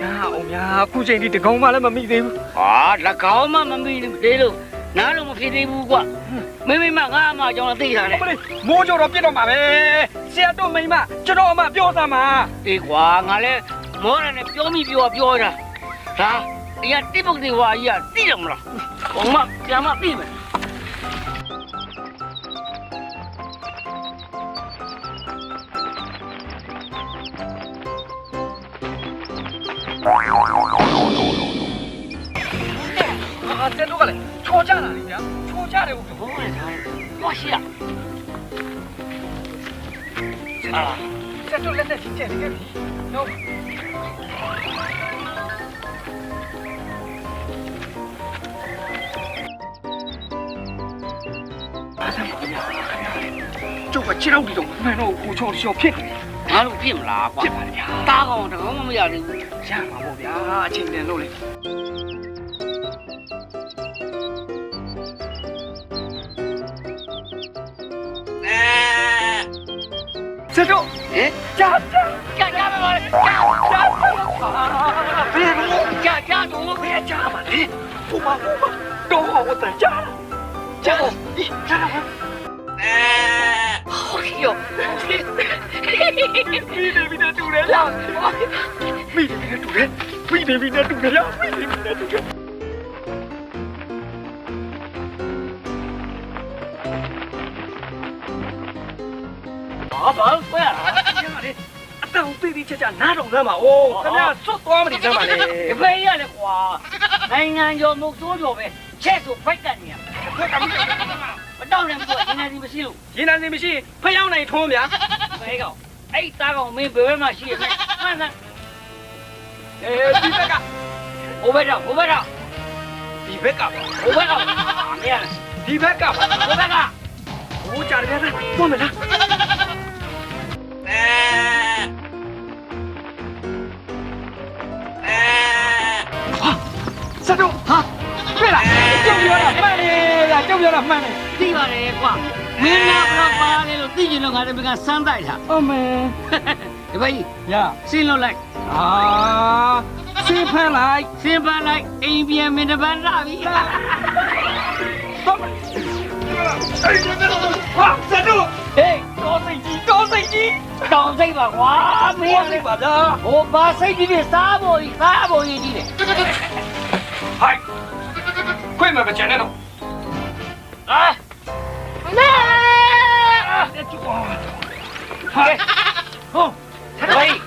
ညာအောင်များအခုချိန်ထိတကောင်မှလည်းမမိသေးဘူးဟာ၎င်းမှမမိသေးလို့နားလို့မဖြစ်သေးဘူးကွာမိမိမငါအမကြောင့်သိတာလေမလေးမိုးကြတော့ပြစ်တော့မှာပဲဆရာတို့မိမကျွန်တော်အမပြောသားမှာအေးကွာငါလည်းမောရနဲ့ပြောမိပြောပြောတာဒါအရာတိပုတ်တွေဝါကြီးကသိတယ်မလားဘုံမပြန်မသိမယ် အာဆရာတို့ကလည်းချော်ကြတာလေဗျာချော်ကြတယ်ဟုတ်ဘုံနဲ့ထားတယ်ဟောရှိရအာဆရာတို့လက်နဲ့ချင်းကျက်နေခဲ့ပြီနော်အားစမ်းပါဗျာကျုပ်ကခြေထောက်ဒီတော့မှန်တော့ကိုချော်ချော်ဖြစ်နေငါတို့ဖြ စ်မလားကွာဖြစ်ပါလေဗျာတားကောင်တကောင်မှမရသေးဘူးရမှာပေါ့ဗျာအချိန်တန်လို့လေဆရာတို့ဟင်ကြာကြာကြာကြာပဲပါလေကြာကြာဘယ်လိုကြာကြာတော့ဘယ်ကြာမှာလဲဘု မဘုမတော့ဟောဝတ်ကြာကြာဒီကြာဟောရောမိနေပြီနဲ့တူတယ်လားမိနေပြီနဲ့တူတယ်မိနေပြီနဲ့တူတယ်လားမိနေပြီနဲ့တူတယ်ဘာဘာကွာအတောင်သေးသေးချာချာနားတော်စမ်းပါအိုးခင်ဗျာဆွတ်သွားမနေစမ်းပါလေဒီဖေးရလေကွာနိုင်ငံကျော်မုတ်ဆိုးကျော်ပဲချက်ဆိုဖိုက်တက်နေရမတော့လည်းမတော့ဒီနေ့ဒီမရှိလို့ရင်နာနေမရှိဖျောင်းနိုင်ထုံးဗျာဖေးကောင် အဲ့တားကောင်မင်းဘယ်ဘက်မှာရှိရလဲမှန်စမ်းအဲဒီဘက်ကဟိုဘက်တော့ဟိုဘက်တော့ဒီဘက်ကပါဟိုဘက်ကမရဒီဘက်ကပါဟိုဘက်ကဟိုကြာတယ်ဗျာသွားမယ်လားစတော့ဟာတွေ့လားကြောက်ပြောတာမှန်တယ်ဗျာကြောက်ပြောတာမှန်တယ်သိပါတယ်ကွာမင်းနာဘလောက်ပါလဲလို့သိကျ င်တော့ငါတို့ကစမ်းတိုက်တာအမေဒီဖေးရစင်းလို့လိုက်အာစေးဖမ်းလိုက်စင်းပန်းလိုက်အိမ်ပြန်မင်းတပန်းလာပြီသွားမယ်အဲ့ဒီကတော့ဟာစတော့ဟေးတော်စိတ်ကြီးတော်စိတ်ကြီးတောင်စိတ်ပါကွာမင်းတော်စိတ်ပါဗျာဟိုဘာစိတ်ကြီးနဲ့စားဖို့ကြီးစားဖို့ကြီးကြီးတယ်ဟိုက်ခွင့်မမချင်နဲ့တော့ ဟာဟော喂，